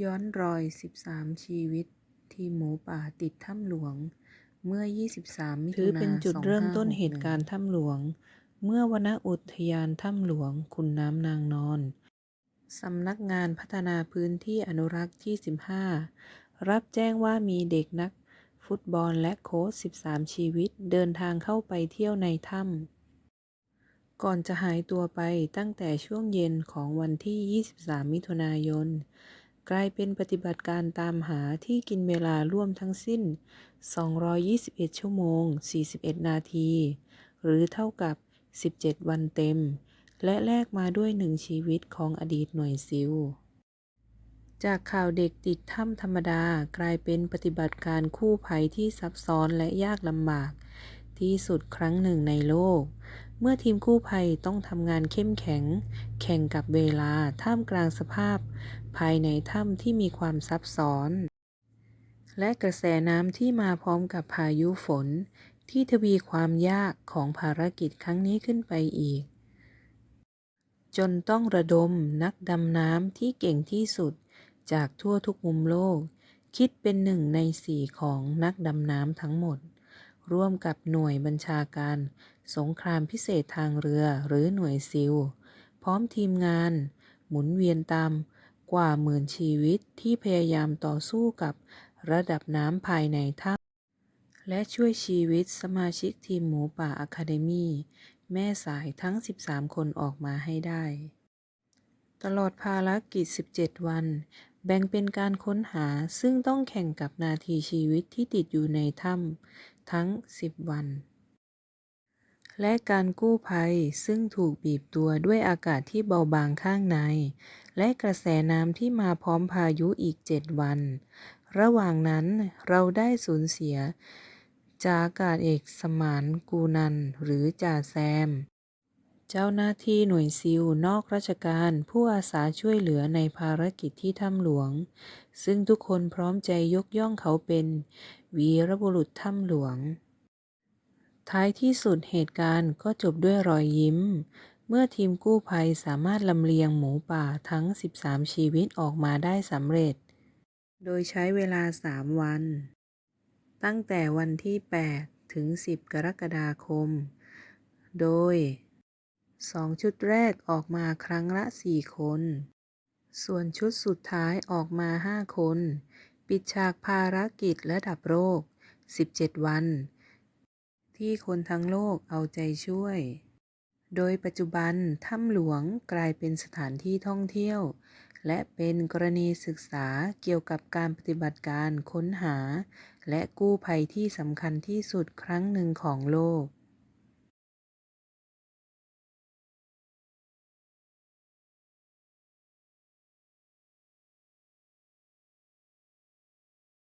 ย้อนรอย 13 ชีวิต ทีมหมูป่าติดถ้ำหลวง เมื่อ 23 มิถุนายนถือเป็นจุดเริ่มต้นเหตุการณ์ถ้ำหลวง เมื่อวนอุทยานถ้ำหลวงขุนน้ำนางนอน สำนักงานพัฒนาพื้นที่อนุรักษ์ที่ 15 รับแจ้งว่ามีเด็กนัก ฟุตบอลและโค้ช13 ชีวิตเดินทางเข้าไปเที่ยวในถ้ำก่อนจะหายตัวไปตั้งแต่ช่วงเย็นของวันที่ 23 มิถุนายน กลายเป็นปฏิบัติการตามหาที่กินเวลาร่วมทั้งสิ้น 221 ชั่วโมง 41 นาที หรือเท่ากับ 17 วันเต็ม และแลกมาด้วยหนึ่งชีวิตของอดีตหน่วยซิล จากข่าวเด็กติดถ้ำธรรมดากลายเป็นปฏิบัติการกู้ภัยที่ซับซ้อนและยากลำบาก ที่สุดครั้งหนึ่งในโลก เมื่อทีมกู้ภัยต้องทำงานเข้มแข็ง แข่งกับเวลาท่ามกลางสภาพ ภายในถ้ำที่มีความซับซ้อน และกระแสน้ำที่มาพร้อมกับพายุฝน ที่ทวีความยากของภารกิจครั้งนี้ขึ้นไปอีก จนต้องระดมนักดำน้ำที่เก่งที่สุดจากทั่วทุกมุมโลก คิดเป็นหนึ่งในสี่ของนักดำน้ำทั้งหมด ร่วมกับหน่วยบัญชาการ สงครามพิเศษทางเรือหรือหน่วยซิล พร้อมทีมงาน หมุนเวียนตามกว่าหมื่นชีวิตที่พยายามต่อสู้กับระดับน้ำภายในถ้ำและช่วยชีวิตสมาชิกทีมหมูป่าอะคาเดมีแม่สายทั้ง 13 คนออกมาให้ได้ ตลอดภารกิจ 17 วัน แบ่งเป็นการค้นหาซึ่งต้องแข่งกับนาทีชีวิตที่ติดอยู่ในถ้ำ ทั้ง 10 วัน และการกู้ภัยซึ่งถูกบีบตัวด้วยอากาศที่เบาบางข้างใน และกระแสน้ำที่มาพร้อมพายุอีก 7 วัน ระหว่างนั้นเราได้สูญเสียจ่าอากาศเอกสมานกูนันหรือจ่าแซม เจ้าหน้าที่หน่วยซิลนอกราชการผู้อาสาช่วยเหลือในภารกิจที่ถ้ำหลวง ซึ่งทุกคนพร้อมใจยกย่องเขาเป็น วีรบุรุษถ้ำหลวง ท้ายที่สุดเหตุการณ์ก็จบด้วยรอยยิ้ม เมื่อทีมกู้ภัยสามารถลำเลียงหมูป่าทั้ง 13 ชีวิตออกมาได้สำเร็จ โดยใช้เวลา 3 วัน ตั้งแต่วันที่ 8 ถึง 10 กรกฎาคม โดย 2ชุดแรกออกมาครั้งละ4คน ส่วนชุดสุดท้ายออกมา5คน ปิดฉากภารกิจระดับโลก 17 วัน ที่คนทั้งโลกเอาใจช่วย โดยปัจจุบันถ้ำหลวงกลายเป็นสถานที่ท่องเที่ยว และเป็นกรณีศึกษาเกี่ยวกับการปฏิบัติการค้นหา และกู้ภัยที่สำคัญที่สุดครั้งหนึ่งของโลก